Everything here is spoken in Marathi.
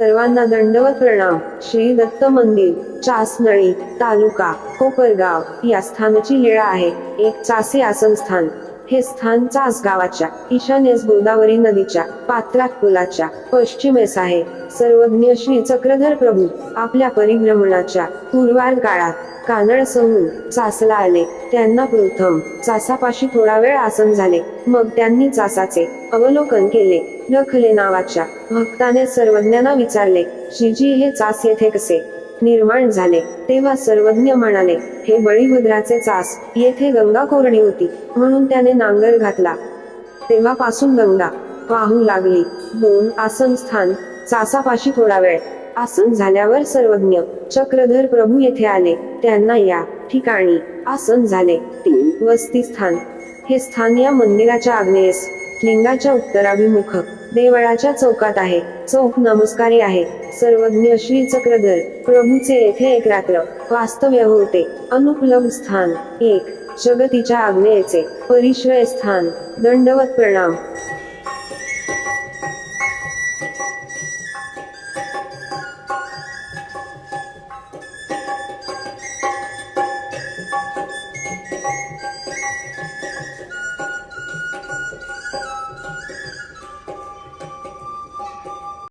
सर्वांना दंडवत प्रणाम. श्री दत्त मंदिर चासनळी तालुका कोपरगाव या स्थानाची लीळा आहे. एक चासे आसन स्थान. हे स्थान चास गावाच्या ईशान्येस गोदावरी नदीच्या पात्रात पुलाच्या पश्चिमेस आहे. सर्वज्ञ श्री चक्रधर प्रभू आपल्या परिभ्रमणाच्या पूर्वार काळात कानड सहून चासला आले. त्यांना प्रथम चासापाशी थोडा वेळ आसन झाले. मग त्यांनी चासाचे अवलोकन केले. नखले नावाच्या भक्ताने सर्वज्ञांना विचारले श्रीजी हे चास येथे कसे? निर्माण झाले. तेव्हा सर्वज्ञ म्हणाले हे बळीभद्राचे चास येथे गंगा कोरडी होती म्हणून त्याने नांगर घातला. तेव्हापासून गंगा वाहू लागली. दोन आसन स्थान चासापाशी थोडा वेळ. आसन झाल्यावर सर्वज्ञ चक्रधर प्रभू येथे आले. त्यांना या ठिकाणी आसन झाले. तीन वस्ती स्थान. हे स्थान या मंदिराच्या आग्नेयेस लिंगाच्या उत्तराभिमुख. देवळाच्या चौकात आहे. चौक नमस्कारी आहे. सर्वज्ञ श्री चक्रधर प्रभूचे येथे एक रात्र वास्तव्य होते. अनुपलब्ध स्थान एक जगतीच्या आग्नेयेचे परिश्रय स्थान दंडवत प्रणाम. you